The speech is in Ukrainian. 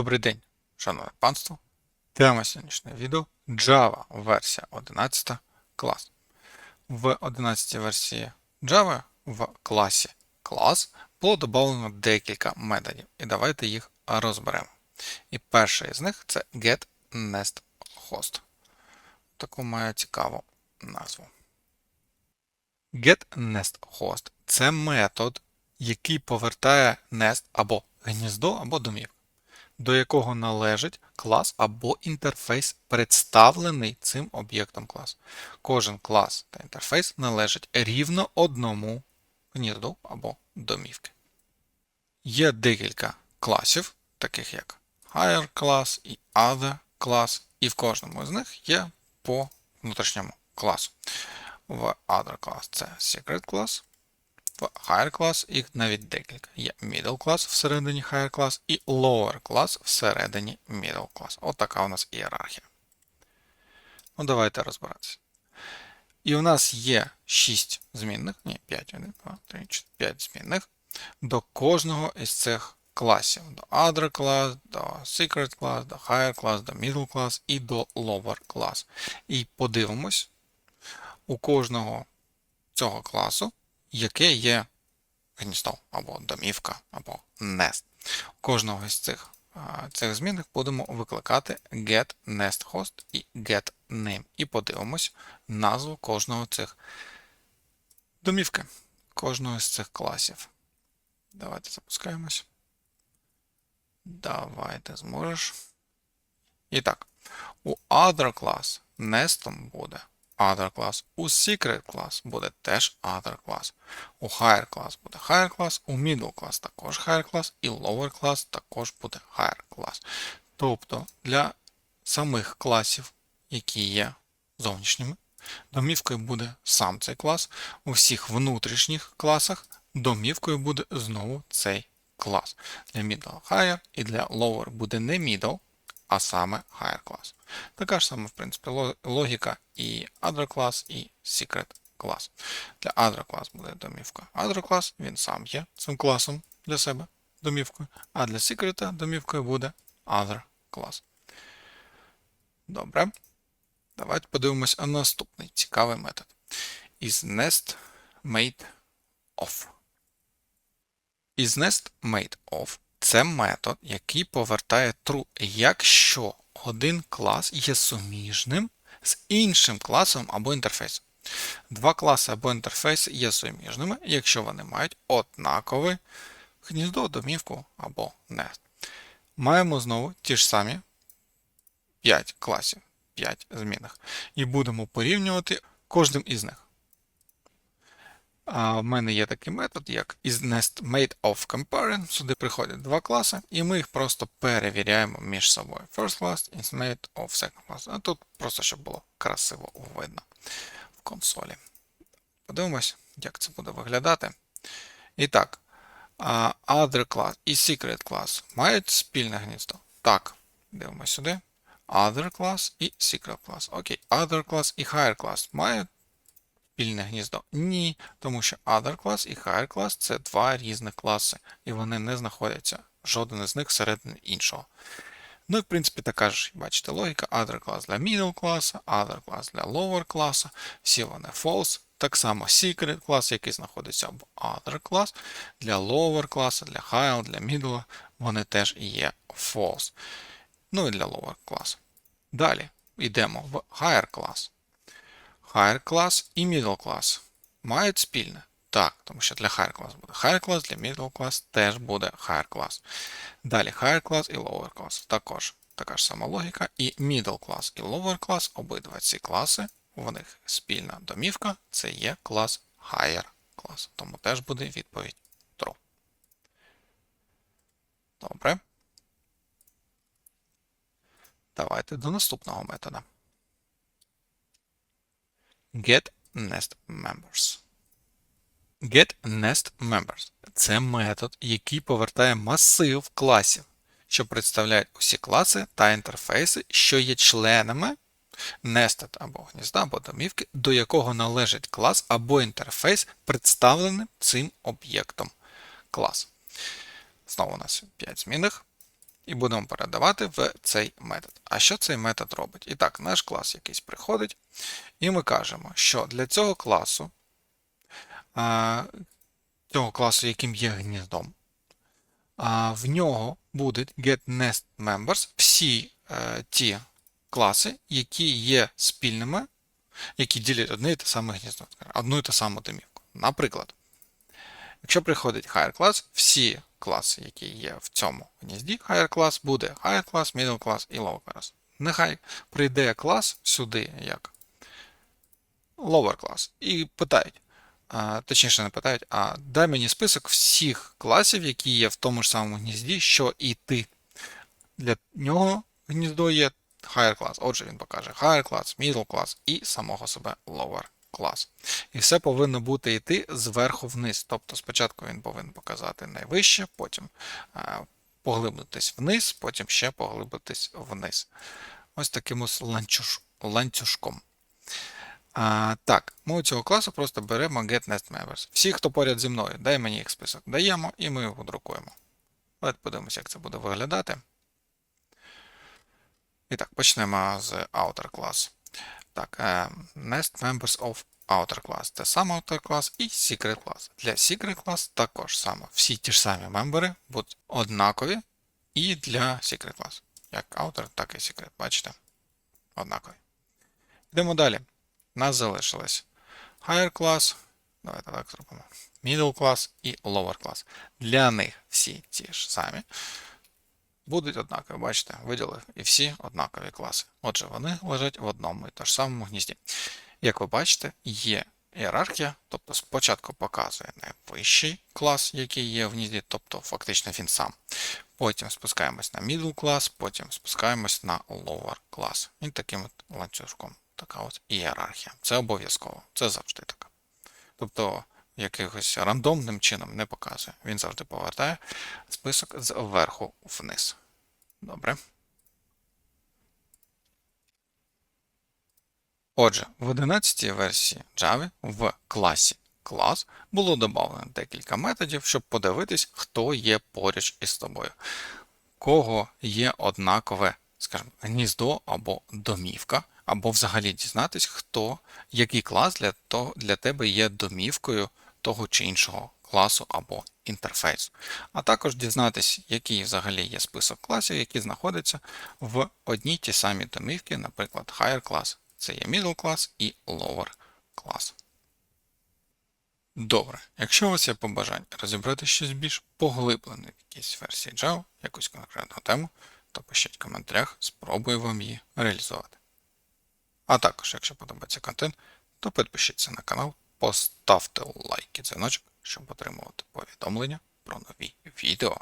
Добрий день, шановне панство. Тема сьогоднішнього відео Java версія 11 клас. В 11 версії Java в класі клас було додано декілька методів, і давайте їх розберемо. І перший з них це getNestHost. Таку має цікаву назву. GetNestHost це метод, який повертає nest або гніздо, або домівку до якого належить клас або інтерфейс, представлений цим об'єктом класу. Кожен клас та інтерфейс належить рівно одному гнізду або домівки. Є декілька класів, таких як Higher клас і Other клас, і в кожному з них є по внутрішньому класу. В Other клас це Secret клас, в Higher Class їх навіть декілька. Є Middle Class всередині Higher Class і Lower Class всередині Middle Class. От така у нас ієрархія. Ну, давайте розбиратися. І у нас є 6 змінних, ні, 5, 1, 2, 3, 4, 5 змінних до кожного із цих класів. До Other Class, до Secret Class, до Higher Class, до Middle Class і до Lower Class. І подивимось, у кожного цього класу яке є гніздо, або домівка, або nest. У кожного з цих цих змінних будемо викликати get nest host і get name. І подивимось назву кожного цих домівки, кожного з цих класів. Давайте запускаємось. Давайте зможеш. І так, у other class нестом буде other class. У secret class буде теж other class. У higher class буде higher class, у middle class також higher class, і lower class також буде higher class. Тобто для самих класів, які є зовнішніми, домівкою буде сам цей клас. У всіх внутрішніх класах домівкою буде знову цей клас. Для middle higher і для lower буде не middle, а саме higher class. Така ж сама, в принципі, логіка і other class, і secret class. Для other class буде домівка. Other class, він сам є цим класом для себе домівкою, а для secret домівкою буде other class. Добре. Давайте подивимось на наступний цікавий метод. Is nest made of. Is nest made of це метод, який повертає true, якщо один клас є суміжним з іншим класом або інтерфейсом. Два класи або інтерфейси є суміжними, якщо вони мають однакове гніздо, домівку або nest. Маємо знову ті ж самі 5 класів, 5 змінних. І будемо порівнювати кожним із них. А в мене є такий метод, як isNestMadeOfCompare. Сюди приходять два класи, і ми їх просто перевіряємо між собою. First class is made of second class. А тут просто щоб було красиво видно в консолі. Подивимось, як це буде виглядати. І так, Other class і Secret class мають спільне гніздо. Так, дивимося сюди. Other class і Secret class. Окей, Other class і Higher class мають спільне гніздо? Ні, тому що other class і higher class це два різних класи, і вони не знаходяться, жоден із них всередині іншого. Ну і в принципі така ж, бачите, логіка, other class для middle класу, other class для lower класу, всі вони false. Так само secret клас, який знаходиться в other class, для lower класу, для high, для middle, вони теж є false. Ну і для lower класу. Далі йдемо в higher class. Higher class і middle class мають спільне. Так, тому що для higher class буде higher class, для middle class теж буде higher class. Далі higher class і lower class. Також така ж сама логіка. І middle class і lower class, обидва ці класи, у них спільна домівка, це є клас higher class. Тому теж буде відповідь true. Добре. Давайте до наступного метода get nest members. Get nest members це метод, який повертає масив класів, що представляють усі класи та інтерфейси, що є членами nested або гнізда, або домівки, до якого належить клас або інтерфейс, представлений цим об'єктом клас. Знову у нас 5 змінних. І будемо передавати в цей метод. А що цей метод робить? І так, наш клас якийсь приходить, і ми кажемо, що для цього класу, цього класу, яким є гніздом, в нього будуть getNestMembers всі е, ті класи, які є спільними, які ділять одне і те саме гніздо, одну і ту саму домівку. Наприклад, якщо приходить higher class, всі класи, які є в цьому гнізді, higher class буде higher class, middle class і lower class. Нехай прийде клас сюди як lower class і питають, точніше не питають, а дай мені список всіх класів, які є в тому ж самому гнізді, що і ти. Для нього гніздо є higher class. Отже, він покаже higher class, middle class і самого себе lower class. І все повинно бути йти зверху вниз. Тобто спочатку він повинен показати найвище, потім е, поглибитись вниз, потім ще поглибитись вниз. Ось таким ось ланцюж, ланцюжком. А, так, ми у цього класу просто беремо getNestMembers. Всі, хто поряд зі мною, дай мені їх список. Даємо і ми його друкуємо. Давайте подивимося, як це буде виглядати. І так, почнемо з outer class. Так, е, Nest Members of Outer Class. Це сам Outer Class і Secret Class. Для Secret Class також саме. Всі ті ж самі мембери будуть однакові і для Secret Class. Як Outer, так і Secret. Бачите? Однакові. Йдемо далі. Нас залишилось Higher Class. Давайте так зробимо. Middle Class і Lower Class. Для них всі ті ж самі будуть однакові. Бачите, виділив і всі однакові класи. Отже, вони лежать в одному і ж самому гнізді. Як ви бачите, є ієрархія, тобто спочатку показує найвищий клас, який є в гнізді, тобто фактично він сам. Потім спускаємось на middle клас, потім спускаємось на lower клас. І таким от ланцюжком. Така от ієрархія. Це обов'язково, це завжди така. Тобто якихось рандомним чином не показує. Він завжди повертає список зверху вниз. Добре. Отже, в 11 версії Java в класі клас було додано декілька методів, щоб подивитись, хто є поруч із тобою, кого є однакове, скажімо, гніздо або домівка, або взагалі дізнатись, хто, який клас для, того, для тебе є домівкою того чи іншого класу або інтерфейсу. А також дізнатись, який взагалі є список класів, які знаходяться в одній ті самій домівці, наприклад, higher class. Це є middle class і lower class. Добре, якщо у вас є побажання розібрати щось більш поглиблене в якійсь версії Java, якусь конкретну тему, то пишіть в коментарях, спробую вам її реалізувати. А також, якщо подобається контент, то підпишіться на канал, поставте лайк і дзвіночок, щоб отримувати повідомлення про нові відео.